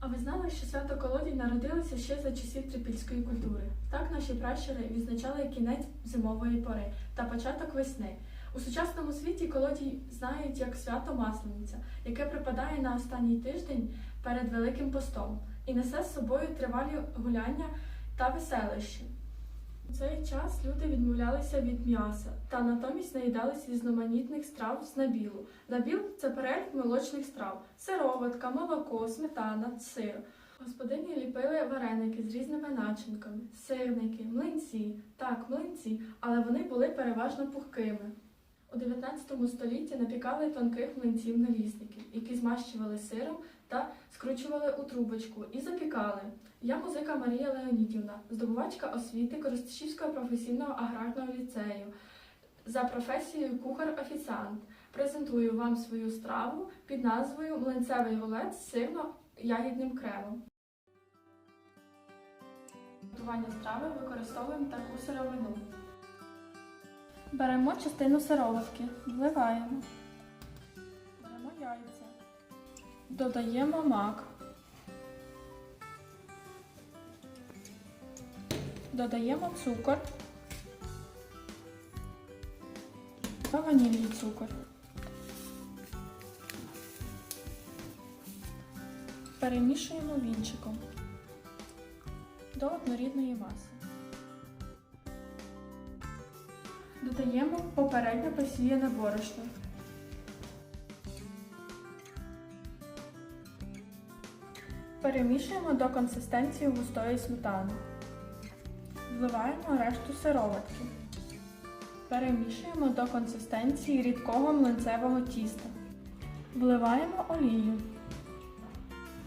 А ви знали, що свято Колодій народилося ще за часів трипільської культури? Так наші пращури відзначали кінець зимової пори та початок весни. У сучасному світі колодій знають як свято Маслениця, яке припадає на останній тиждень перед Великим постом і несе з собою тривалі гуляння та веселищі. У цей час люди відмовлялися від м'яса та натомість наїдались різноманітних страв з набілу. Набіл це перелік молочних страв: сироватка, молоко, сметана, сир. Господині ліпили вареники з різними начинками, сирники, млинці. Так, млинці, але вони були переважно пухкими. У 19 столітті напікали тонких млинців налісників, які змащували сиром та скручували у трубочку і запікали. Я музика Марія Леонідівна, здобувачка освіти Коростишівського професійного аграрного ліцею. За професією кухар-офіціант. Презентую вам свою страву під назвою Млинцевий рулет з сирно-ягідним кремом. Готування страви використовуємо таку сировину. Беремо частину сироватки, вливаємо. Беремо яйця. Додаємо мак. Додаємо цукор та ванільний цукор. Перемішуємо вінчиком до однорідної маси. Додаємо попередньо посіяне борошно. Перемішуємо до консистенції густої сметани. Вливаємо решту сироватки. Перемішуємо до консистенції рідкого млинцевого тіста. Вливаємо олію.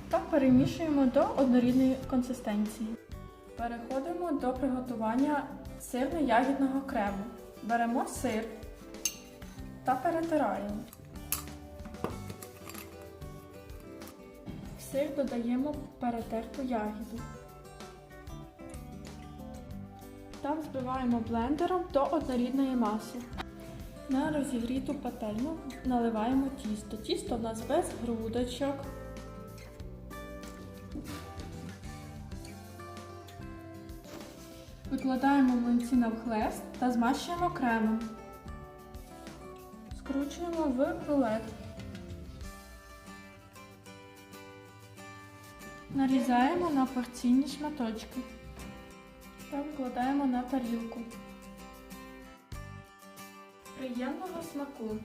Та перемішуємо до однорідної консистенції. Переходимо до приготування сирно-ягідного крему. Беремо сир та перетираємо. В сир додаємо перетерту ягіду. Та взбиваємо блендером до однорідної маси. На розігріту пательню наливаємо тісто. Тісто в нас без грудочок. Викладаємо млинці навхлест та змащуємо кремом. Скручуємо в рулет. Нарізаємо на порційні шматочки та викладаємо на тарілку. Приємного смаку!